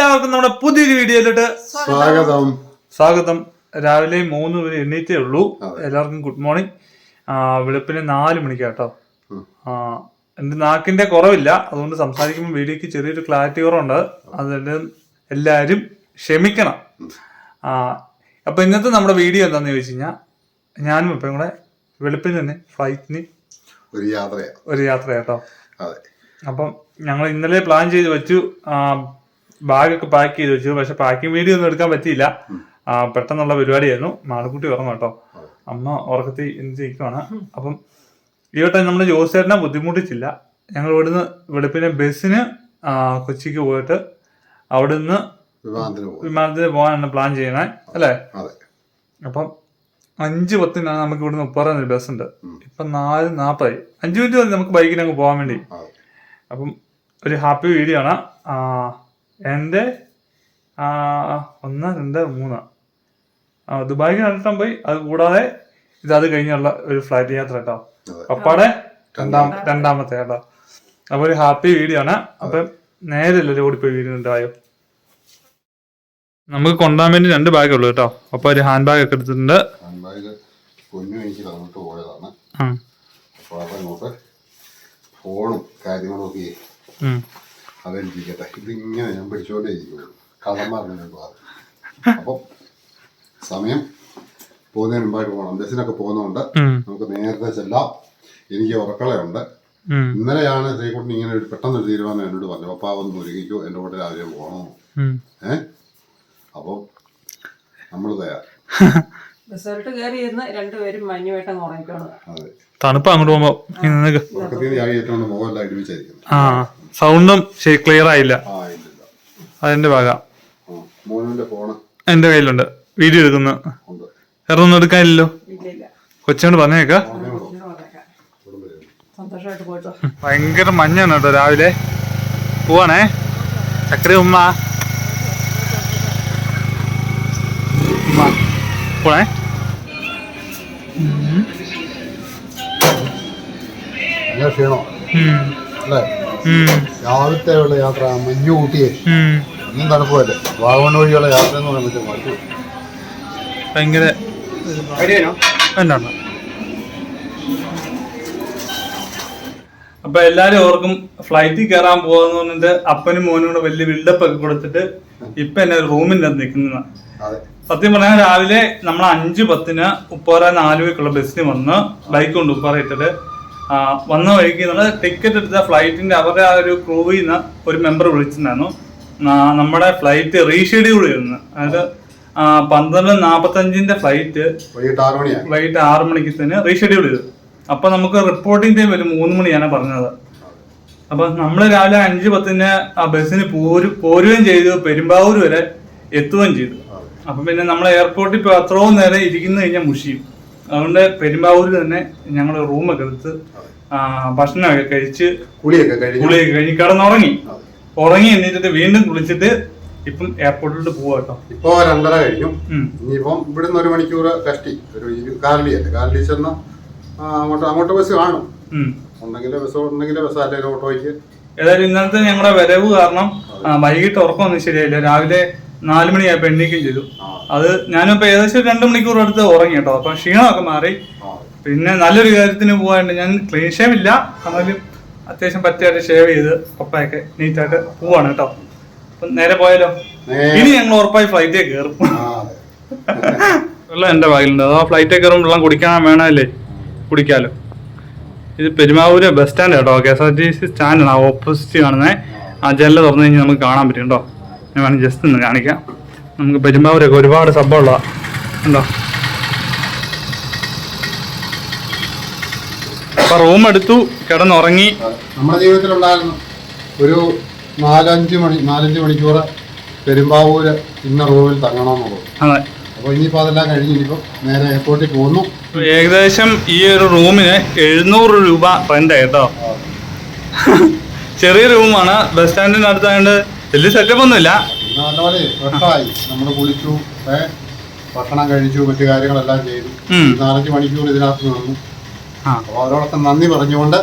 എല്ലാവർക്കും നമ്മുടെ പുതിയൊരു വീഡിയോയിലോട്ട് സ്വാഗതം. സ്വാഗതം. രാവിലെ മൂന്ന് പേര് എണ്ണീറ്റേ ഉള്ളൂ. എല്ലാവർക്കും ഗുഡ് മോർണിംഗ് വെളുപ്പിന് നാല് മണിക്ക് കേട്ടോ. എന്റെ നാക്കിന്റെ കുറവില്ല. അതുകൊണ്ട് സംസാരിക്കുമ്പോൾ വീഡിയോക്ക് ചെറിയൊരു ക്ലാരിറ്റി കുറവുണ്ട്. അതുകൊണ്ട് എല്ലാവരും ക്ഷമിക്കണം. അപ്പൊ ഇന്നത്തെ നമ്മുടെ വീഡിയോ എന്താന്ന് ചോദിച്ചു കഴിഞ്ഞാൽ ഞാനും ഇപ്പം കൂടെ വെളുപ്പിന് തന്നെ ഫ്ലൈറ്റിന് ഒരു യാത്രയാണ് ഒരു യാത്രയാട്ടോ അതെ. അപ്പം ഞങ്ങൾ ഇന്നലെ പ്ലാൻ ചെയ്ത് വെച്ചു. ബാഗൊക്കെ പാക്ക് ചെയ്ത് വെച്ചു. പക്ഷെ പാക്കിംഗ് വീഡിയോ ഒന്നും എടുക്കാൻ പറ്റിയില്ല. പെട്ടെന്നുള്ള പരിപാടിയായിരുന്നു. മാളക്കുട്ടി ഉറങ്ങും കേട്ടോ. അമ്മ ഉറക്കത്തിൽ ഇരിക്കുവാണ് അപ്പം ഈ വട്ടം നമ്മൾ ജോസേട്ടനെ ബുദ്ധിമുട്ടിച്ചില്ല. ഞങ്ങൾ ഇവിടുന്ന് വെളുപ്പിനെ ബസ്സിന് കൊച്ചിക്ക് പോയിട്ട് അവിടുന്ന് വിമാനത്തിന് പോകും പോകാനാണ് പ്ലാൻ ചെയ്യണേ അല്ലേ? അപ്പം അഞ്ച് പത്തിനാണ് നമുക്ക് ഇവിടുന്ന് ഉപ്പറ ബസ് ഉണ്ട് ഇപ്പൊ നാല് നാൽപ്പതായി അഞ്ച് മിനിറ്റ് മതി നമുക്ക് ബൈക്കിന് അങ്ങ് പോകാൻ വേണ്ടി. അപ്പം ഒരു ഹാപ്പി വീഡിയോ ആണ്. ആ, എന്റെ ഒന്ന് രണ്ട് മൂന്ന്. ആ, ദുബായിക്ക് രണ്ടെണ്ണം പോയി. അത് കൂടാതെ ഇത് അത് കഴിഞ്ഞുള്ള ഒരു ഫ്ലൈറ്റ് യാത്ര കേട്ടോ. അപ്പാടെ പപ്പാടെ രണ്ടാം രണ്ടാമത്തെ. കേട്ടോ. അപ്പൊ ഒരു ഹാപ്പി വീഡിയോ ആണ്. അപ്പൊ നേരെ എല്ലാവരും ഓടിപ്പോയി വീഡിയോ ഉണ്ടായോ നമുക്ക് കൊണ്ടുപോകാൻ വേണ്ടി രണ്ട് ബാഗ് ഉള്ളു കേട്ടോ. അപ്പൊ ഒരു ഹാൻഡ് ബാഗ് ഒക്കെ എടുത്തിട്ടുണ്ട്. കുഞ്ഞു എനിക്ക് തന്നിട്ട് പോയതാണ്. അതങ്ങോട്ട് ഫോണും കാര്യങ്ങളും ഒക്കെ. അതെനിക്കിരിക്കട്ടെ. ഇതിങ്ങനെ ഞാൻ പിടിച്ചുകൊണ്ടേ ഇരിക്കുള്ളൂ കള്ളന്മാരുടെ അപ്പം സമയം പോകുന്നതിന് മുമ്പായിട്ട് പോകണം ബസ്സിനൊക്കെ പോകുന്നതുകൊണ്ട് ഉം, നമുക്ക് നേരത്തെ ചെല്ലാം. എനിക്ക് ഉറക്കളയുണ്ട്. ഇന്നലെയാണ് ശ്രീകുട്ടൻ ഇങ്ങനെ ഒരു പെട്ടെന്നൊരു തീരുമാനം എന്നോട് പറഞ്ഞു പപ്പാ ഒന്ന് ഒരുങ്ങിക്കോ. എന്റെ കൂടെ രാവിലെ പോകണോ. ഏ? അപ്പൊ നമ്മൾ തയ്യാർ റിസൾട്ട് കയറി ഇരുന്ന് രണ്ടുപേരും മഞ്ഞുവേട്ടം ഉറങ്ങിക്കോണം അതെ. തണുപ്പ് അങ്ങോട്ട് പോകുമ്പോ ആ. സൗണ്ടും ശരി ക്ലിയർ ആയില്ല. അതിന്റെ ഭാഗ. എന്റെ കയ്യിലുണ്ട്. വീഡിയോ എടുക്കുന്നു. ഉണ്ട്. വേറെ ഒന്നും എടുക്കാനില്ലല്ലോ കൊച്ചോണ്ട് പറഞ്ഞേക്ക. ഭയങ്കര മഞ്ഞാണ് കേട്ടോ രാവിലെ. പോവാണേ. ചക്കര ഉമ്മ. ഉമ്മ. പോണേ. നല്ല ക്ഷീണോ. അല്ലേ? രാവിലത്തെ ഉള്ള യാത്ര മഞ്ഞു കൂട്ടിയേ. ഒന്നും തണുപ്പല്ലേ? വാഗമൺ വഴിയുള്ള യാത്ര എന്ന് പറയാൻ പറ്റും മറ്റു ഭയങ്കര അപ്പൊ എല്ലാരും ഓർക്കും ഫ്ലൈറ്റിൽ കയറാൻ പോകാന്ന് പറഞ്ഞിട്ട് അപ്പനും മോനും കൂടെ വലിയ ബിൽഡപ്പ് ഒക്കെ കൊടുത്തിട്ട് ഇപ്പൊ എന്നെ റൂമിന്റെ നിൽക്കുന്ന അതെ. സത്യം പറഞ്ഞാൽ രാവിലെ നമ്മൾ അഞ്ച് പത്തിന് ഉപ്പാറ നാല് ബസ്സിന് വന്ന് ബൈക്ക് കൊണ്ട് ഉപ്പാറ ഇട്ടിട്ട് വന്ന വഴിക്ക് നമ്മൾ ടിക്കറ്റ് എടുത്ത ഫ്ലൈറ്റിന്റെ അവരുടെ ആ ഒരു ക്രൂവിൽ നിന്ന് ഒരു മെമ്പർ വിളിച്ചിട്ടുണ്ടായിരുന്നു. നമ്മുടെ ഫ്ലൈറ്റ് റീഷെഡ്യൂൾ ചെയ്യുന്നു അതായത് പന്ത്രണ്ട് നാപ്പത്തഞ്ചിന്റെ ഫ്ലൈറ്റ് വൈകിട്ട് ആറ് മണിക്ക് തന്നെ റീഷെഡ്യൂൾ ചെയ്തു. അപ്പൊ നമുക്ക് റിപ്പോർട്ടിംഗ് ടൈം ഒരു മൂന്ന് മണിയാണ് പറഞ്ഞത്. അപ്പൊ നമ്മൾ രാവിലെ അഞ്ച് പത്തിന് ആ ബസ്സിന് പോരു പോരുകയും ചെയ്തു. പെരുമ്പാവൂർ വരെ എത്തുകയും ചെയ്തു. അപ്പൊ പിന്നെ നമ്മൾ എയർപോർട്ടിൽ ഇപ്പൊ അത്രയും നേരം ഇരിക്കുന്ന കഴിഞ്ഞാൽ മുഷിയും. അതുകൊണ്ട് പെരുമ്പാവൂരിൽ തന്നെ ഞങ്ങൾ റൂമൊക്കെ എടുത്ത് ഭക്ഷണമൊക്കെ കഴിച്ച് കുളിയൊക്കെ കഴിഞ്ഞു. കുളിയൊക്കെ കഴിഞ്ഞ് കിടന്നുറങ്ങി. ഉറങ്ങി എന്നിട്ട് വീണ്ടും കുളിച്ചിട്ട് ഇപ്പം എയർപോർട്ടിലോട്ട് പോവാ കേട്ടോ. ഇപ്പോ രണ്ടര കഴിഞ്ഞു. ഇനിയിപ്പം ഇവിടുന്ന് ഒരു മണിക്കൂർ കഷ്ടി. ഒരു കാർലി അല്ലേ? കാർലി ചെന്ന് അങ്ങോട്ട് അങ്ങോട്ട് ബസ് കാണും. ഉണ്ടെങ്കിലും ഉണ്ടെങ്കിൽ ബസ് ഉണ്ടെങ്കിൽ ബസ് അല്ലെങ്കിൽ ഓട്ടോയ്ക്ക്. ഏതായാലും ഇന്നലത്തെ ഞങ്ങളുടെ വരവ് കാരണം വൈകിട്ട് ഉറക്കമൊന്നും ശരിയായില്ല. രാവിലെ നാല് മണിയായപ്പോ എണ്ണീക്കും ചെയ്തു. അത് ഞാനിപ്പോ ഏകദേശം രണ്ട് മണിക്കൂർ അടുത്ത് ഉറങ്ങി കേട്ടോ. അപ്പൊ ക്ഷീണമൊക്കെ മാറി. പിന്നെ നല്ലൊരു കാര്യത്തിന് പോകാണ്ട് ഞാൻ ക്ലീൻ ഷേവ് ഇല്ല. എന്നാലും അത്യാവശ്യം പറ്റിയായിട്ട് ഷേവ് ചെയ്ത് പപ്പയൊക്കെ നീറ്റായിട്ട് പോവാണ് കേട്ടോ. അപ്പൊ നേരെ പോയാലോ? ഇനി ഞങ്ങൾ ഉറപ്പായി ഫ്ലൈറ്റേ കയറും. അതെ. വെള്ളം എന്റെ ബാഗിലുണ്ട് അതോ ഫ്ലൈറ്റേ കയറും വെള്ളം കുടിക്കാൻ വേണമല്ലേ? കുടിക്കാലോ. ഇത് പെരുമാവൂര് ബസ് സ്റ്റാൻഡ് കേട്ടോ. K S R T C സ്റ്റാൻഡാണ് opposite കാണുന്നത് ആ ജനൽ തുറന്നു കഴിഞ്ഞാൽ നമുക്ക് കാണാൻ പറ്റും കേട്ടോ. ഞാൻ വേണം ജസ്റ്റ് ഒന്ന് കാണിക്കാം. നമുക്ക് പെരുമ്പാവൂരൊക്കെ ഒരുപാട് സംഭവമുള്ളതാണ് ഉണ്ടോ? അപ്പൊ റൂം എടുത്തു കിടന്നുറങ്ങി. നമ്മുടെ ജീവിതത്തിലുണ്ടായിരുന്നു ഒരു നാലഞ്ച് മണി നാലഞ്ച് മണിക്കൂർ പെരുമ്പാവൂര് ഇന്ന റൂമിൽ തങ്ങണമെന്നുള്ളത് അതെ. അപ്പോൾ ഇനിയിപ്പോൾ അതെല്ലാം കഴിഞ്ഞ് ഇനിയിപ്പോൾ നേരെ എയർപോർട്ടിൽ പോകുന്നു. ഏകദേശം ഈ ഒരു റൂമിന് എഴുന്നൂറ് രൂപ റെന്റ് കേട്ടോ. ചെറിയ റൂമാണ് ബസ് സ്റ്റാൻഡിന് അടുത്തായതുകൊണ്ട് വലിയ സെറ്റപ്പ് ഒന്നുമില്ല. പിന്നെ നല്ലപോലെ ഫ്രഷായി നമ്മൾ കുളിച്ചു ഏ ഭക്ഷണം കഴിച്ചു മറ്റു കാര്യങ്ങളെല്ലാം ചെയ്തു. ഉം. നാലഞ്ച് മണിക്കൂർ ഇതിനകത്ത് നിന്നു. ആ. അപ്പോൾ അവരോടൊക്കെ നന്ദി പറഞ്ഞുകൊണ്ട്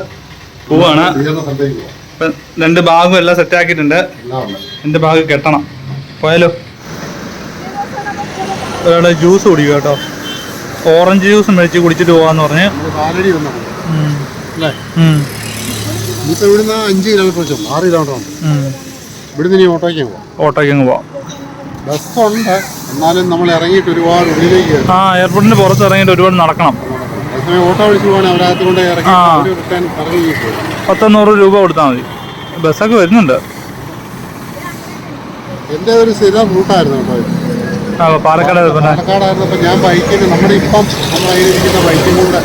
പോവാണ്. തീർന്ന സ്ഥലത്തേക്ക് പോവാം ഇപ്പം രണ്ട് ഭാഗവും എല്ലാം സെറ്റ് ആക്കിയിട്ടുണ്ട്. എല്ലാം ഉണ്ട്. എന്റെ ബാഗ് കെട്ടണം. പോയാലോ? ഒരാളെ ജ്യൂസ് കുടിക്കുക കേട്ടോ. ഓറഞ്ച് ജ്യൂസ് മേടിച്ച് കുടിച്ചിട്ട് പോകാന്ന് പറഞ്ഞ്. നമ്മൾ കാലടി വന്നു. ഉം. അല്ലേ? ഇനിയിപ്പോൾ ഇവിടുന്ന് അഞ്ച് കിലോമീറ്റർ വെച്ചു? ആറ് കിലോമീറ്റർ ഉണ്ട്. ഇവിടുന്ന് ഇനി ഓട്ടോയ്ക്ക് പോകാം ഓട്ടോയ്ക്ക് അങ്ങ് പോവാം. ബസ്സുണ്ട്. എന്നാലും നമ്മൾ ഇറങ്ങിയിട്ട് ഒരുപാട് ഉള്ളിലേക്ക് ആ എയർപോർട്ടിന് പുറത്ത് ഇറങ്ങിയിട്ട് ഒരുപാട് നടക്കണം. ഓട്ടോ വിളിച്ചു പോകണേ അവരകത്ത് കൊണ്ട് ഇറങ്ങി റിട്ടേൺ ഇറങ്ങി പത്തൊന്നൂറ് രൂപ കൊടുത്താൽ മതി. ബസ്സൊക്കെ വരുന്നുണ്ട്. എന്റെ ഒരു സ്ഥിരം റൂട്ടായിരുന്നു കേട്ടോ പാലക്കാട് പാലക്കാടായിരുന്നപ്പോൾ ഞാൻ ബൈക്കിന് നമ്മുടെ ഇപ്പം നമ്മുടെ കയ്യിലിരിക്കുന്ന ബൈക്കും കൂടെ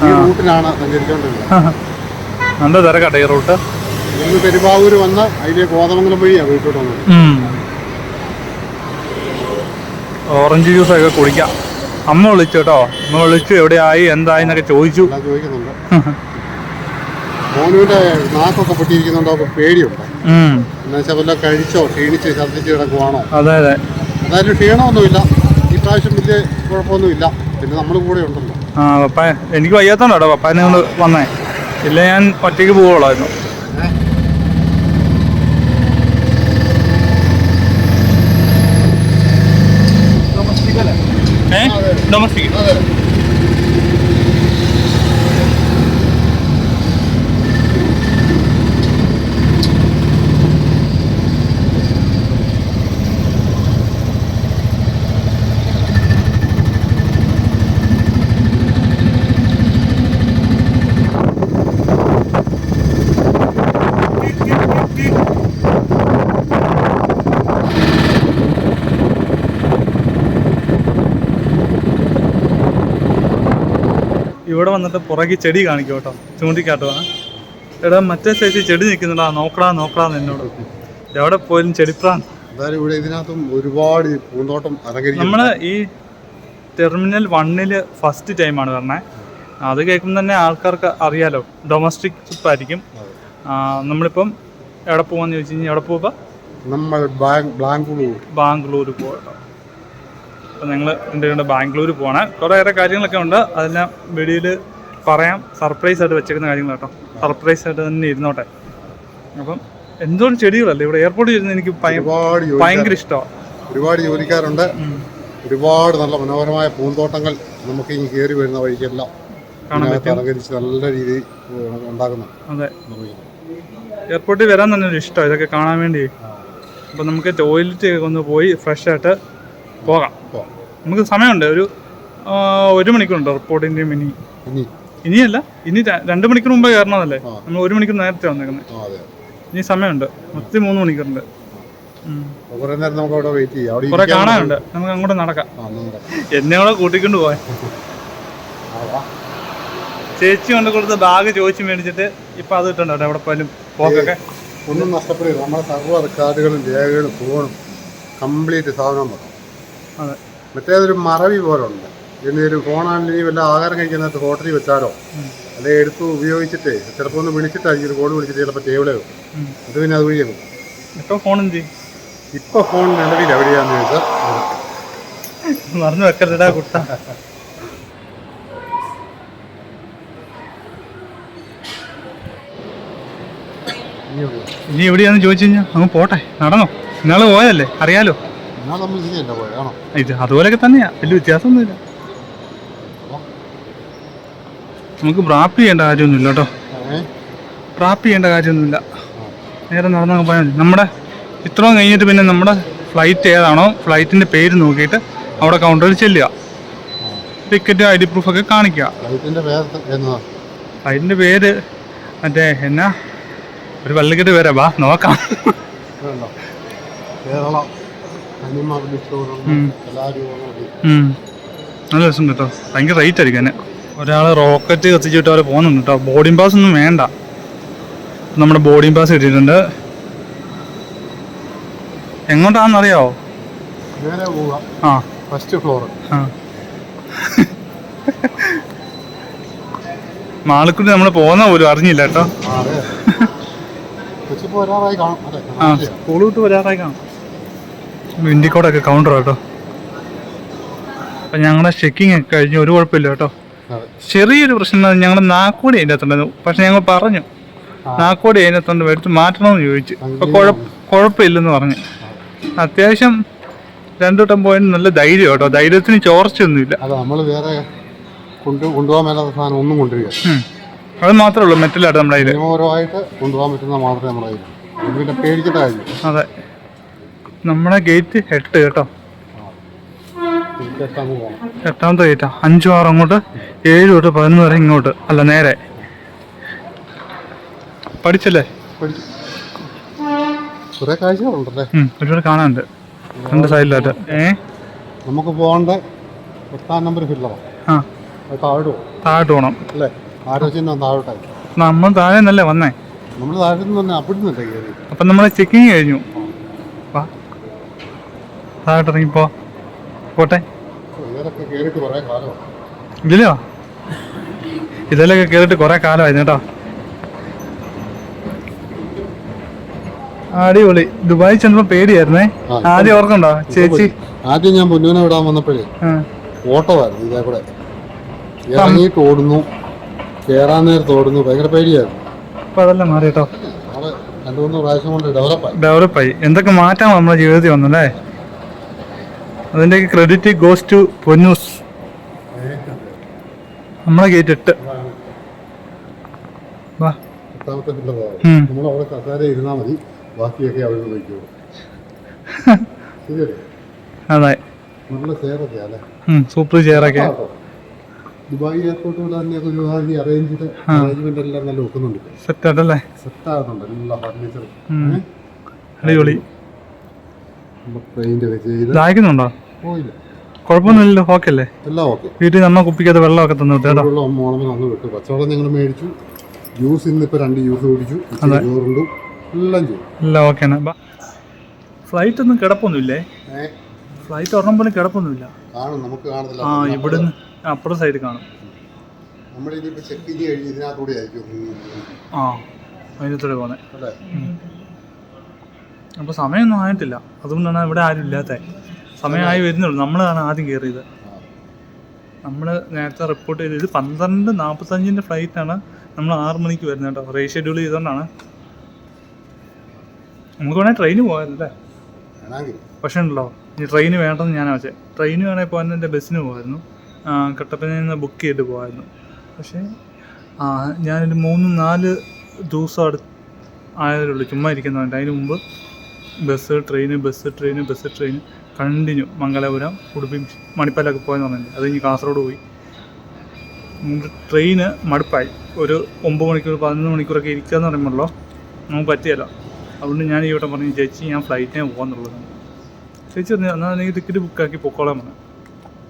ഈ റൂട്ടിലാണ് സഞ്ചരിച്ചുകൊണ്ടിരുന്നത് നല്ല തിരക്കാട്ടെ ഈ റൂട്ട്. ഇന്ന് പെരുമ്പാവൂർ വന്ന് അതിലെ കോതമംഗലം വഴിയാണ് വീട്ടിലോട്ട് വന്നത്. ഓറഞ്ച് ജ്യൂസ് ഒക്കെ കുടിക്കാം. അമ്മ വിളിച്ചു കേട്ടോ അമ്മ വിളിച്ചു എവിടെയായി എന്തായി എന്നൊക്കെ ചോദിച്ചു. ചോദിക്കുന്നുണ്ട്. മോനുവിന്റെ നാക്കൊക്കെ പൊട്ടിയിരിക്കുന്നുണ്ടോ പേടിയുണ്ട്. കഴിച്ചോ ക്ഷീണിച്ച് ഛർദ്ദിച്ച് കിടക്കുവാണോ? അതെ അതെ. എന്തായാലും ക്ഷീണമൊന്നുമില്ല. ഈ പ്രാവശ്യം വലിയ കുഴപ്പമൊന്നുമില്ല. പിന്നെ നമ്മൾ കൂടെ ഉണ്ടല്ലോ. ആ പപ്പായ എനിക്ക് വയ്യാത്തോണ്ടോ പപ്പാനെ കൊണ്ട് വന്നേ. ഇല്ല ഞാൻ ഒറ്റയ്ക്ക് പോവുള്ളായിരുന്നു. ഏ? ഡൊമസ്റ്റിക് ഇവിടെ വന്നിട്ട് പുറകെ ചെടി കാണിക്കും കേട്ടോ. ചൂണ്ടിക്കാട്ടുവാ എടാ മറ്റേ ചേച്ചി ചെടി നിൽക്കുന്നുണ്ടാ. നോക്കടാ നോക്കടാന്ന് എന്നോട് എവിടെ പോയാലും ചെടിപ്രാണ്. എന്തായാലും ഇവിടെ ഇതിനകത്തും ഒരുപാട് ഈ പൂന്തോട്ടം നമ്മൾ ഈ ടെർമിനൽ വണ്ണിൽ ഫസ്റ്റ് ടൈമാണ് പറഞ്ഞത് അത് കേൾക്കുമ്പോൾ തന്നെ ആൾക്കാർക്ക് അറിയാലോ. ഡൊമസ്റ്റിക് ട്രിപ്പ് ആയിരിക്കും. നമ്മളിപ്പം എവിടെ പോകാന്ന് ചോദിച്ചു കഴിഞ്ഞാൽ എവിടെ പോവുക നമ്മൾ ബാംഗ്ലൂർ. ബാംഗ്ലൂർ പോകട്ടോ അപ്പം ഞങ്ങൾ എന്റെ കൂടെ ബാംഗ്ലൂർ പോകണേ കുറേയേറെ കാര്യങ്ങളൊക്കെ ഉണ്ട്. അതെല്ലാം വീഡിയോയിൽ പറയാം. സർപ്രൈസ് ആയിട്ട് വെച്ചേക്കുന്ന കാര്യങ്ങൾ കേട്ടോ. സർപ്രൈസ് ആയിട്ട് തന്നെ ഇരുന്നോട്ടെ. അപ്പം എന്തുകൊണ്ട് ചെടികളല്ലേ ഇവിടെ? എയർപോർട്ടിൽ ഇരുന്ന് എനിക്ക് ഭയങ്കര ഇഷ്ടമാണ് ഒരുപാട് ജോലിക്കാരുണ്ട്. ഒരുപാട് നല്ല മനോഹരമായ പൂന്തോട്ടങ്ങൾ നമുക്ക് ഇനി കയറി വരുന്ന വഴിക്കെല്ലാം അലങ്കരിച്ച് നല്ല രീതിയിൽ ഉണ്ടാക്കുന്നു അതെ. എയർപോർട്ടിൽ വരാൻ തന്നെ ഒരു ഇഷ്ടം ഇതൊക്കെ കാണാൻ വേണ്ടി. അപ്പം നമുക്ക് ടോയ്ലറ്റ് ഒന്ന് പോയി ഫ്രഷ് ആയിട്ട് പോകാം. നമുക്ക് സമയമുണ്ട്. ഒരു ഒരു മണിക്കൂറുണ്ട് റിപ്പോർട്ടിന്റെ ഇനി. ഇനി. ഇനിയല്ല. ഇനി രണ്ട് മണിക്കൂർ മുമ്പേ കയറണമല്ലേ നമ്മൾ ഒരു മണിക്കൂർ നേരത്തെ വന്നേക്കുന്നത് ഇനി സമയമുണ്ട്. മൊത്തം മൂന്ന് മണിക്കൂറുണ്ട്. കുറേ നേരം നമുക്ക് അവിടെ വെയിറ്റ് ചെയ്യാം. കുറെ കാണാനുണ്ട്. നമുക്ക് അങ്ങോട്ട് നടക്കാം. എന്നാ കൂടെ കൂട്ടിക്കൊണ്ട് പോവാൻ. ചേച്ചി കൊണ്ട് കൊടുത്ത ബാഗ് ചോദിച്ചു മേടിച്ചിട്ട് ഇപ്പൊ അത് കിട്ടണ്ടോ എവിടെ പോയാലും പോക്കൊക്കെ. ഒന്നും നഷ്ടപ്പെടില്ല നമ്മുടെ സർവ റെക്കാർഡുകളും രേഖകളും ഫോണും കംപ്ലീറ്റ് സാധനം വെക്കാം അതെ. മറ്റേതൊരു മറവി പോലുണ്ട് എന്തെങ്കിലും ഫോണാണെങ്കിൽ വല്ല ആഹാരം കഴിക്കുന്നത് ഹോട്ടലിൽ വെച്ചാലോ അല്ലെങ്കിൽ എടുത്ത് ഉപയോഗിച്ചിട്ട് ചിലപ്പോൾ ഒന്ന് വിളിച്ചിട്ടായിരിക്കും ഒരു കോൾ വിളിച്ചിട്ട് ചിലപ്പോൾ ടേബിളേ. അത് പിന്നെ അതുവഴി വഴിയാണ് ഇപ്പോൾ ഫോൺ എന്ത് ഇപ്പോൾ ഫോൺ നിലവിൽ എവിടെയാന്ന് ചോദിച്ചാൽ മറന്നു വെക്കരുതാ കുട്ട. ഇനി എവിടെയാ? എവിടെയാന്ന് ചോദിച്ചു കഴിഞ്ഞാൽ അങ്ങ് പോട്ടെ നടന്നോ. നിങ്ങൾ പോയതല്ലേ? അറിയാലോ? പോയത് ആണോ? ഇത് അതുപോലെയൊക്കെ തന്നെയാ. വലിയ വ്യത്യാസമൊന്നുമില്ല. നമുക്ക് പ്രാപ്പ് ചെയ്യേണ്ട കാര്യമൊന്നുമില്ല കേട്ടോ. പ്രാപ്പ് ചെയ്യേണ്ട കാര്യമൊന്നുമില്ല. നേരെ നടന്നങ്ങ് പോയാൽ മതി. നമ്മുടെ ഇത്രയും കഴിഞ്ഞിട്ട് പിന്നെ നമ്മുടെ ഫ്ലൈറ്റ് ഏതാണോ ഫ്ലൈറ്റിന്റെ പേര് നോക്കിയിട്ട് അവിടെ കൗണ്ടറിൽ ചെല്ലുക. ടിക്കറ്റ് ഐ ഡി പ്രൂഫൊക്കെ കാണിക്കുക. ഫ്ലൈറ്റിന്റെ പേര് എന്നതാ ഫ്ലൈറ്റിന്റെ പേര് മറ്റേ എന്നാ? ഒരു വള്ളിക്കെട്ട് പേരാ. വാ നോക്കാം? കേരള കന്യമാ ഉം. കലാരൂപങ്ങൾ ഉം. നല്ല രസം കേട്ടോ. ഭയങ്കര റേറ്റ് ആയിരിക്കും അതിന് ഒരാൾ റോക്കറ്റ് കത്തിച്ചിട്ട് അവർ പോകുന്നുണ്ട് കേട്ടോ. ബോർഡിംഗ് പാസ് ഒന്നും വേണ്ട. നമ്മുടെ ബോർഡിംഗ് പാസ് കിട്ടിയിട്ടുണ്ട്. എങ്ങോട്ടാണെന്നറിയാവോ? ആ. ഫസ്റ്റ് ഫ്ലോർ ആ. മാളിക്കുട്ടി നമ്മൾ പോകുന്ന പോലും അറിഞ്ഞില്ല കേട്ടോ. ആ സ്കൂൾ വിട്ട് വരാറായി കാണും. ഇന്ത്യക്കോടൊക്കെ കൗണ്ടർ കേട്ടോ അപ്പം ഞങ്ങളുടെ ചെക്കിങ് ഒക്കെ കഴിഞ്ഞ് ഒരു കുഴപ്പമില്ല കേട്ടോ. ചെറിയൊരു പ്രശ്നം ഞങ്ങളുടെ നാക്കോടി അതിന്റെ അകത്തുണ്ടായിരുന്നു പക്ഷെ ഞങ്ങൾ പറഞ്ഞു നാക്കോടി അതിനകത്തുണ്ട് എടുത്ത് മാറ്റണമെന്ന് ചോദിച്ചു. അപ്പോൾ കുഴപ്പ കുഴപ്പമില്ലെന്ന് പറഞ്ഞു. അത്യാവശ്യം രണ്ടു വട്ടം പോയതിന് നല്ല ധൈര്യം കേട്ടോ. ധൈര്യത്തിന് ചോർച്ചയൊന്നുമില്ല. അത് നമ്മൾ വേറെ കൊണ്ട് കൊണ്ടുപോകാൻ മേലാത്ത സാധനം ഒന്നും കൊണ്ടുവരിക അത് മാത്രമേ ഉള്ളൂ മെറ്റലായിട്ട് നമ്മുടെ കയ്യിൽ നിയമപരമായിട്ട് കൊണ്ടുപോകാൻ പറ്റുന്ന മാത്രമേ നമ്മുടെ കയ്യിൽ അത് പിന്നെ പേടിക്കേണ്ട കാര്യം അതെ. നമ്മുടെ ഗേറ്റ് എട്ട് കേട്ടോ. എട്ടാമത്തെ ഗേറ്റാ അഞ്ചു ആറ് അങ്ങോട്ട് ഏഴ് തൊട്ട് പതിനൊന്ന് വരെ ഇങ്ങോട്ട്. അല്ല നേരെ. പഠിച്ചല്ലേ? കുറേ കാഴ്ചകളുണ്ടല്ലേ? ഒരുപാട് കാണാനുണ്ട്. രണ്ട് സൈഡിലായിട്ട്. ഏ? നമുക്ക് പോകണ്ട എട്ടാം നമ്പർ ഫില്ലറാണ് ആ. താഴോട്ട് താഴോട്ട് പോകണം അല്ലേ? താഴോട്ടായി. നമ്മൾ താഴെ നിന്നല്ലേ വന്നേ? നമ്മൾ താഴെ നിന്ന് തന്നെ അവിടെ നിന്നല്ലേ കയറി. അപ്പം നമ്മളെ ചെക്കിങ് കഴിഞ്ഞു. താഴോട്ട് ഇറങ്ങിപ്പോ പോട്ടെ ഇതിലോ ഇതിലൊക്കെ കയറിയിട്ട് കുറെ കാലമായിരുന്നു കേട്ടോ. അടിപൊളി. ദുബായി ചെന്നപ്പോ പേടിയായിരുന്നേ. ആദ്യം ഓർക്കണ്ടോ ചേച്ചി? ആദ്യം ഞാൻ മുന്നോനെ വിടാൻ വന്നപ്പോഴേ ഓട്ടോ ആയിരുന്നു ഇതേ കൂടെ. ഇറങ്ങിയിട്ട് ഓടുന്നു. കേറാൻ നേരത്ത് ഓടുന്നു. ഭയങ്കര പേടിയായിരുന്നു. ഇപ്പൊ അതെല്ലാം മാറി കേട്ടോ. ഡെവലപ്പായി എന്തൊക്കെ മാറ്റാൻ നമ്മുടെ ജീവിതത്തിൽ വന്നല്ലേ അതിന്റെ ക്രെഡിറ്റ് ഗോസ് ടു പൊന്നൂസ്. നമ്മളെ ഗേറ്റ് ഇട്ട്. വാ. നമ്മൾ അവിടെ കസേര ഇരുന്നാൽ മതി. ബാക്കിയൊക്കെ അവിടെ അതെ. നല്ല ചേരൊക്കെ അല്ലേ? സൂപ്പർ ചെയറൊക്കെ. ദുബായ് എയർപോർട്ട് പോലെ തന്നെ ഒരുമാതിരി അറേഞ്ച് ചെയ്ത് അറേഞ്ച്മെന്റ് എല്ലാം നല്ല വെക്കുന്നുണ്ട് സെറ്റ് ആണല്ലേ സെറ്റ് ആകുന്നുണ്ട് എല്ലാ ഫർണിച്ചറും അടിപൊളി. ദാഹിക്കുന്നുണ്ടോ കുഴപ്പമൊന്നുമില്ലല്ലോ ഓക്കെ അല്ലേ ഓക്കെ. വീട്ടിൽ നമ്മ കുപ്പിക്കകത്ത് വെള്ളമൊക്കെ തന്നു കേട്ടോ. പച്ചവെള്ളം ഞങ്ങൾ മേടിച്ചു. ജ്യൂസ് ഇന്നിപ്പോൾ രണ്ട് ജ്യൂസ് കുടിച്ചു. ചോറുണ്ടു. എല്ലാം എല്ലാം ഓക്കെയാണ് ഫ്ലൈറ്റ് ഒന്നും കിടപ്പൊന്നുമില്ലേ? ഫ്ലൈറ്റ് ഒരെണ്ണം പോലും കിടപ്പൊന്നുമില്ല. ആ ഇവിടുന്ന് അപ്പുറം സൈഡ് കാണും. ആ അതിനകത്തൂടെ പോന്നെ. അപ്പോൾ സമയമൊന്നും ആയിട്ടില്ല. അതുകൊണ്ടാണ് ഇവിടെ ആരും ഇല്ലാത്ത. സമയമായി വരുന്നുള്ളൂ. നമ്മളാണ് ആദ്യം കയറിയത് നമ്മൾ നേരത്തെ റിപ്പോർട്ട് ചെയ്തത് ഇത് പന്ത്രണ്ട് ഫ്ലൈറ്റ് ആണ്. നമ്മൾ ആറ് മണിക്ക് വരുന്നത് കേട്ടോ. റേ ഷെഡ്യൂൾ ചെയ്തുകൊണ്ടാണ് നമുക്ക് വേണേൽ ട്രെയിന് പോകാമല്ലേ വേണമെങ്കിൽ. പക്ഷേ ഉണ്ടല്ലോ ഈ ട്രെയിന് വേണ്ടെന്ന് ഞാൻ വെച്ചേ. ട്രെയിന് വേണേൽ പോകാൻ എന്റെ ബസ്സിന് പോകായിരുന്നു. കട്ടപ്പനയിൽ നിന്ന് ബുക്ക് ചെയ്തിട്ട് പോകായിരുന്നു. പക്ഷേ ഞാനൊരു മൂന്ന് നാല് ദിവസം അടുത്ത് ആയതേ ഉള്ളൂ. ചുമ്മാ ഇരിക്കുന്നതുകൊണ്ട് അതിന് മുമ്പ് bus train bus train bus train continue Mangalapuram Udupi മണിപ്പാലൊക്കെ പോയെന്ന് പറഞ്ഞില്ലേ? അത് കഴിഞ്ഞ് കാസർഗോഡ് പോയി. ട്രെയിന് മടുപ്പായി. ഒരു ഒമ്പത് മണിക്കൂർ പതിനൊന്ന് മണിക്കൂറൊക്കെ ഇരിക്കുക എന്ന് പറയുമ്പോഴല്ലോ നമുക്ക് പറ്റിയല്ല. അതുകൊണ്ട് ഞാൻ ഈ വട്ടം പറഞ്ഞു ചേച്ചി ഞാൻ ഫ്ലൈറ്റിനെ പോകാന്നുള്ളത് ചേച്ചി പറഞ്ഞു എന്നാൽ എനിക്ക് ടിക്കറ്റ് ബുക്കാക്കി പൊക്കോളാൻ പറഞ്ഞു.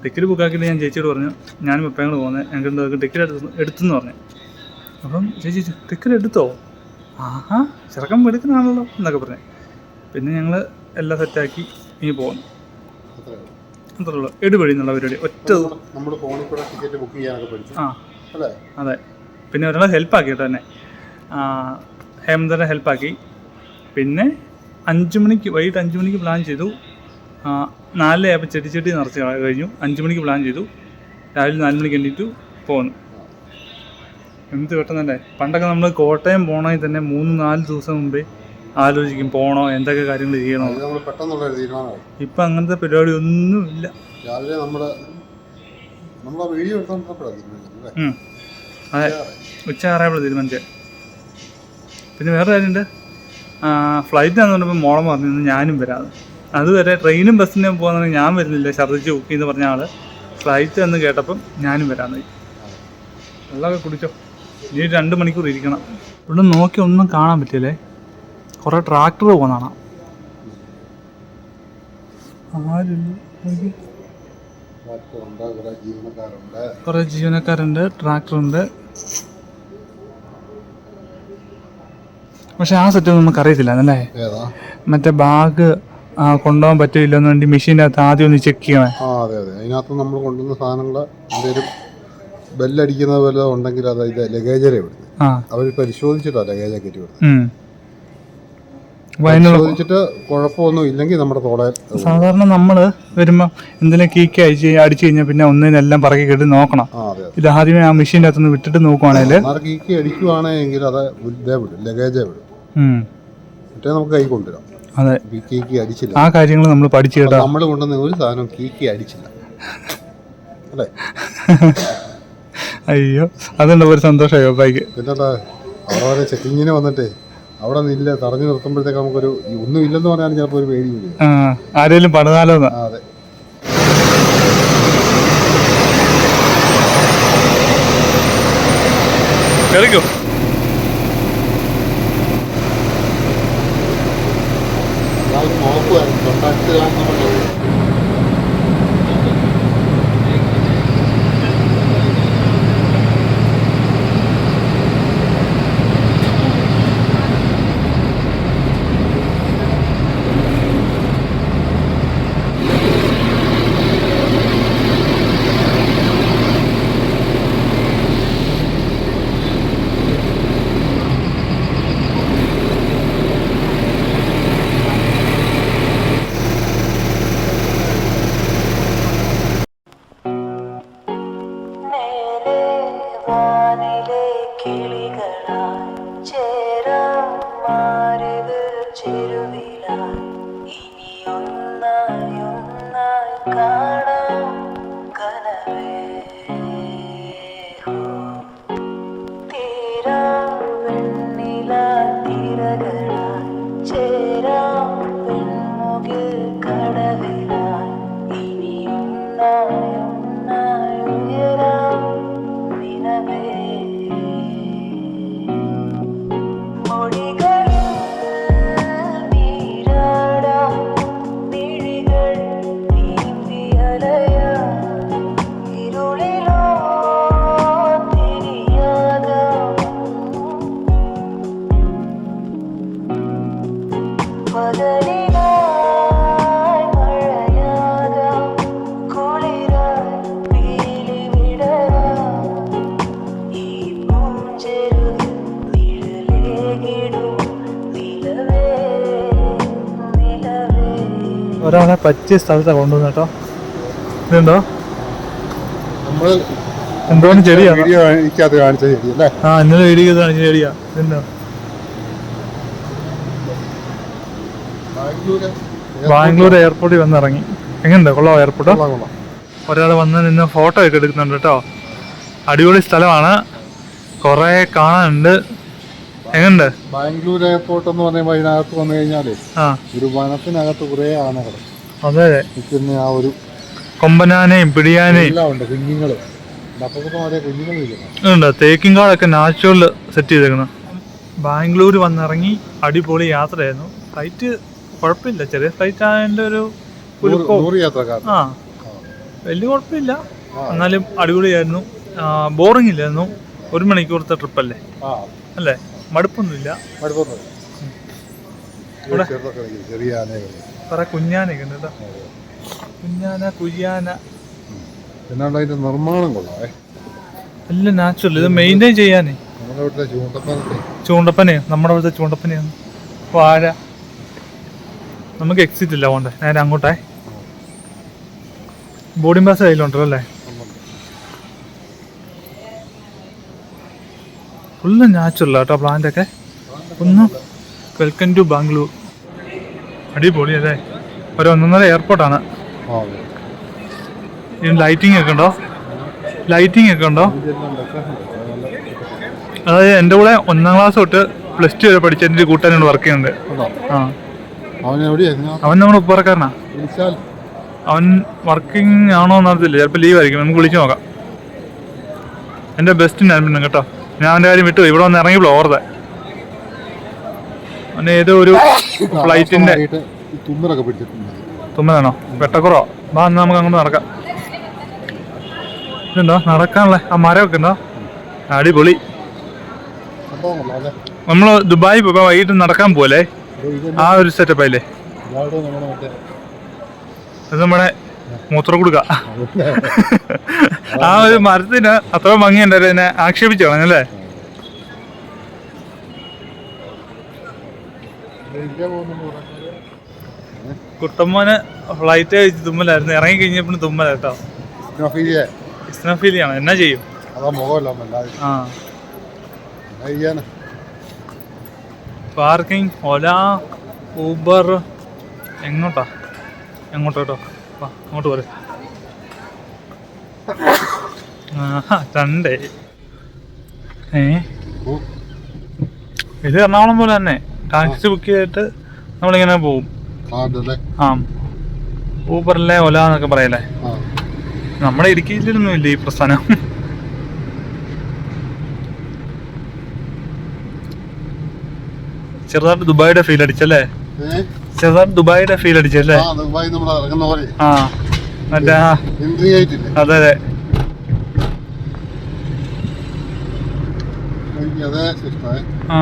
ടിക്കറ്റ് ബുക്കാക്കിയിട്ട് ഞാൻ ചേച്ചിയോട് പറഞ്ഞു ഞാനും എപ്പോഴും കൂടെ പോകുന്നത് ഞങ്ങൾക്ക് ടിക്കറ്റ് എടുത്തു എടുത്തെന്ന് പറഞ്ഞു. അപ്പം ചേച്ചി ടിക്കറ്റ് എടുത്തോ? ആഹാ ചെറുക്കം എടുക്കുന്നതാണല്ലോ എന്നൊക്കെ പറഞ്ഞു. പിന്നെ ഞങ്ങൾ എല്ലാം സെറ്റാക്കി ഇനി പോകുന്നു അത്രേ ഉള്ളൂ. അത്രേ ഉള്ളൂ എടുപടി എന്നുള്ള പരിപാടി ഒറ്റ ഫോണിൽ കൂടെ ടിക്കറ്റ് ബുക്ക് ചെയ്യാനൊക്കെ പഠിച്ചു ആ. അതെ. പിന്നെ ഒരാളെ ഹെൽപ്പാക്കി കേട്ടോ തന്നെ. ഹേമന്ദറിനെ ഹേമന്തനെ ഹെൽപ്പാക്കി പിന്നെ അഞ്ച് മണിക്ക് വൈകിട്ട് അഞ്ച് മണിക്ക് പ്ലാൻ ചെയ്തു. നാല് ആപ്പ് ആയപ്പോൾ ചെടി ചെടി നിറച്ച് കഴിഞ്ഞു. അഞ്ച് മണിക്ക് പ്ലാൻ ചെയ്തു. രാവിലെ നാല് മണിക്ക് എണ്ണീറ്റു പോന്നു. എന്ത് പെട്ടെന്നല്ലേ പണ്ടൊക്കെ നമ്മൾ കോട്ടയം പോകണമെങ്കിൽ തന്നെ മൂന്ന് നാല് ദിവസം മുമ്പേ ആലോചിക്കും പോണോ എന്തൊക്കെ കാര്യങ്ങൾ ചെയ്യണോ. ഇപ്പൊ നമ്മൾ പെട്ടെന്നുള്ള ഒരു തീരുമാനമായി ഇപ്പം അങ്ങനത്തെ പരിപാടി ഒന്നുമില്ല രാവിലെ നമ്മുടെ നമ്മൾ ആ വീഡിയോ എടുത്തോണ്ടപ്പോഴാണ് തീരുമാനിച്ചത് അല്ലേ? ഉം. അതെ. ഉച്ച ആറായപ്പോൾ തീരുമാനിച്ചേ. പിന്നെ വേറെ കാര്യമുണ്ട്. ഫ്ലൈറ്റിനാന്ന് പറഞ്ഞപ്പോൾ മോളം പറഞ്ഞു ഞാനും വരാതെ അതുവരെ ട്രെയിനും ബസ്സിനും പോകുന്ന ഞാൻ വരുന്നില്ല. ഛർദ്ദിച്ച് ബുക്ക് ചെയ്ത് പറഞ്ഞ ആൾ. ഫ്ലൈറ്റ് എന്ന് കേട്ടപ്പം ഞാനും വരാന്ന് വെള്ളമൊക്കെ കുടിച്ചോ. ഇനി ഒരു രണ്ട് മണിക്കൂർ ഇരിക്കണം. ഇവിടെ നോക്കി ഒന്നും കാണാൻ പറ്റില്ലേ? കുറേ ട്രാക്ടർ പോകുന്നതാണ്. കുറെ ജീവനക്കാരുണ്ട് ട്രാക്ടറുണ്ട്. പക്ഷെ ആ സെറ്റ് നമുക്ക് അറിയത്തില്ല അല്ലേ? മറ്റേ ബാഗ് കൊണ്ടുപോകാൻ പറ്റില്ലെന്ന് വേണ്ടി മെഷീന്റെ അകത്ത് ആദ്യം ഒന്ന് ചെക്ക് ചെയ്യണേ. ആ അതെ അതെ. അതിനകത്ത് നമ്മൾ കൊണ്ടുവന്ന സാധനങ്ങൾ എന്തെങ്കിലും ബെല്ലടിക്കുന്നത് പോലെ ഉണ്ടെങ്കിൽ അത് ഇത് ലഗേജരെ വിടുന്നത് അവർ പരിശോധിച്ചിട്ടാണ് ലഗേജ് കയറ്റി വിടുന്നത് പരിശോധിച്ചിട്ട് കുഴപ്പമൊന്നും ഇല്ലെങ്കിൽ നമ്മുടെ തോളെ സാധാരണ നമ്മൾ വരുമ്പോൾ എന്തെങ്കിലും കീക്ക് അടിച്ച് അടിച്ചു കഴിഞ്ഞാൽ പിന്നെ ഒന്നിനെല്ലാം പറക്കി കെട്ടി നോക്കണം. ഇത് ആദ്യമേ ആ മെഷീന്റെ അകത്തുനിന്ന് വിട്ടിട്ട് നോക്കുവാണെങ്കിൽ ഈക്കി അടിക്കുവാണെങ്കിൽ അത് ഇതേ വിടും ലഗേജേ വിടും. മറ്റേ നമുക്ക് കൈ കൊണ്ടുവരാം. അതെ. കീക്കി അടിച്ചില്ല. ആ കാര്യങ്ങൾ നമ്മൾ പഠിച്ചു കേട്ടോ. നമ്മൾ കൊണ്ടുവന്ന ഒരു സാധനം കീക്കി അടിച്ചില്ല. അല്ലേ? അയ്യോ അതുണ്ടോ ഒരു സന്തോഷമായി ബൈക്ക്? പിന്നെ ചെക്കിങ്ങിന് വന്നിട്ടേ. അവിടെ നില്ല തടഞ്ഞു നിർത്തുമ്പോഴത്തേക്ക് നമുക്കൊരു ഒന്നും ഇല്ലെന്ന് പറഞ്ഞാൽ ചിലപ്പോൾ ഒരു പേടി വരും. ആ ആരേലും പണിതാലോന്ന് അതെ. കേറിക്കോ? ഒരാളെ പറ്റിയ സ്ഥലത്താണ് കൊണ്ടുവന്ന കേട്ടോ ഇതുണ്ടോ? എന്തോന്ന് ചെടിയാ? ആ ഇന്നലെ വീഡിയോ കാണിച്ച ചെടിയാ. ഇതുണ്ടോ? ബാംഗ്ലൂർ എയർപോർട്ടിൽ വന്നിറങ്ങി. എങ്ങനെയുണ്ട്? കൊള്ളാം എയർപോർട്ട്. ഒരാൾ വന്ന് നിന്ന് ഫോട്ടോ ഒക്കെ എടുക്കുന്നുണ്ട് കേട്ടോ അടിപൊളി സ്ഥലമാണ്. കുറേ കാണാനുണ്ട്. എങ്ങനെയുണ്ട്? ബാംഗ്ലൂർ എയർപോർട്ട് എന്ന് പറയുമ്പോൾ അതിനകത്ത് വന്നു കഴിഞ്ഞാലേ ഒരു വനത്തിനകത്ത് കുറെ ആനകൾ. അതെ പിന്നെ നിൽക്കുന്ന ആ ഒരു കൊമ്പനാനയും പിടിയാനയും. എല്ലാം ഉണ്ട് നിൽക്കുന്നു ഉണ്ട് തേക്കിൻ കാടൊക്കെ നാച്ചുറൽ സെറ്റ് ചെയ്തേക്കുന്നത് ബാംഗ്ലൂർ വന്നിറങ്ങി അടിപൊളി യാത്രയായിരുന്നു. ഫ്ലൈറ്റ് കുഴപ്പമില്ല ചെറിയ ഫ്ലൈറ്റ് ആയതിന്റെ ഒരു ആ. വലിയ കുഴപ്പമില്ല. എന്നാലും അടിപൊളിയായിരുന്നു. ബോറിംഗ് ഇല്ലായിരുന്നു. ഒരു മണിക്കൂറത്തെ ട്രിപ്പല്ലേ അല്ലേ? അല്ലേ? മടുപ്പൊന്നുമില്ല. മടുപ്പൊന്നും ചെറുതൊക്കെ നിൽക്കുന്നു, ചെറിയ ആനകൾ കുറെ കുഞ്ഞാനൊക്കെ ഉണ്ട് കേട്ടോ കുഞ്ഞാന കുയ്യാന. എന്നാണ്ട് അതിന്റെ നിർമ്മാണം കൊള്ളാവേ നാച്ചുറൽ ഇത് മെയിന്റെയിൻ ചെയ്യാനേ. നമ്മുടെ വീട്ടിലെ ചൂണ്ടപ്പനത്തെ ചൂണ്ടപ്പനയോ നമ്മുടെ അവിടുത്തെ ചൂണ്ടപ്പനയാണ് വാഴ. നമുക്ക് എക്സിറ്റ് ഇല്ല പോണ്ടേ? നേരെ അങ്ങോട്ടേ ബോർഡിംഗ് പാസ് കയ്യിലുണ്ടല്ലോ അല്ലേ? ഫുള്ള് നാച്ചുറൽ കേട്ടോ പ്ലാന്റൊക്കെ ഒന്ന് വെൽക്കം ടു ബാംഗ്ലൂർ അടിപൊളി അല്ലേ? ഒരു ഒന്നൊന്നര എയർപോർട്ടാണ് ലൈറ്റിംഗ് ഒക്കെ ഉണ്ടോ? ലൈറ്റിംഗ് ഒക്കെ ഉണ്ടോ? അതായത് എന്റെ കൂടെ ഒന്നാം ക്ലാസ് തൊട്ട് പ്ലസ് ടു വരെ പഠിച്ച എന്റെ ഒരു വർക്ക് ചെയ്യുന്നുണ്ട്. ആ. അവൻ നമ്മുടെ ഉപ്പറക്കാരനാ അവൻ വർക്കിംഗ് ആണോ എന്നറിയത്തില്ല ചിലപ്പോൾ ലീവ് ആയിരിക്കും. നമുക്ക് വിളിച്ചു നോക്കാം. എന്റെ ബെസ്റ്റ് നന്മ കേട്ടോ. ഞാൻ അവന്റെ കാര്യം വിട്ടു. ഇവിടെ വന്ന് ഇറങ്ങി ഓർത്തെ അവന് ഏതോ ഒരു ഫ്ലൈറ്റിന്റെ തുമ്മനാണോ തുമ്മലാണോ? വെട്ടക്കുറോ വാ എന്നാ നമുക്ക് അങ്ങോട്ട് നടക്കാം. ഇതുണ്ടോ? നടക്കാനുള്ള ആ മരമൊക്കെ ഉണ്ടോ? അടിപൊളി. നമ്മൾ ദുബായി പോയപ്പോൾ വൈകിട്ട് നടക്കാൻ പോലെ ആ ഒരു സെറ്റപ്പ് ആയില്ലേ? അത് നമ്മുടെ മൂത്ര കൊടുക്ക ആ ഒരു മരത്തിന് അത്ര ഭംഗിയുണ്ടായിരുന്നു എന്നെ ആക്ഷേപിച്ചു കളഞ്ഞല്ലേ കുട്ടമ്മന് ഫ്ലൈറ്റ് കഴിച്ച് തുമ്മലായിരുന്നു. ഇറങ്ങി കഴിഞ്ഞപ്പോൾ തുമ്മല കേട്ടോ. സ്നോഫീലിയെ ഇസ്നഫീലിയാണ്. എന്നാ ചെയ്യും? പാർക്കിംഗ് ഓല ഊബർ എങ്ങോട്ടാ? എങ്ങോട്ടോ കേട്ടോ? വാ അങ്ങോട്ട് പോരെ. രണ്ടേ ഏ? ഇത് എറണാകുളം പോലെ തന്നെ. ടാക്സി ബുക്ക് ചെയ്തിട്ട് നമ്മളിങ്ങനെ പോവും. ആ ഊബറിലെ ഒല എന്നൊക്കെ പറയല്ലേ? നമ്മുടെ ഇടുക്കിയിലൊന്നും ഇല്ല ഈ പ്രസ്ഥാനം. ചെറുതായിട്ട് ദുബായിയുടെ ഫീൽ അടിച്ചല്ലേ? ചെറുതായിട്ട് ദുബായിയുടെ ഫീൽ അടിച്ചല്ലേ ദുബായി നമ്മൾ ഇറങ്ങുന്ന പോലെ. ആ മറ്റേ എൻട്രി ആയിട്ടില്ലേ? അതെ അതെ. അതേ ആ.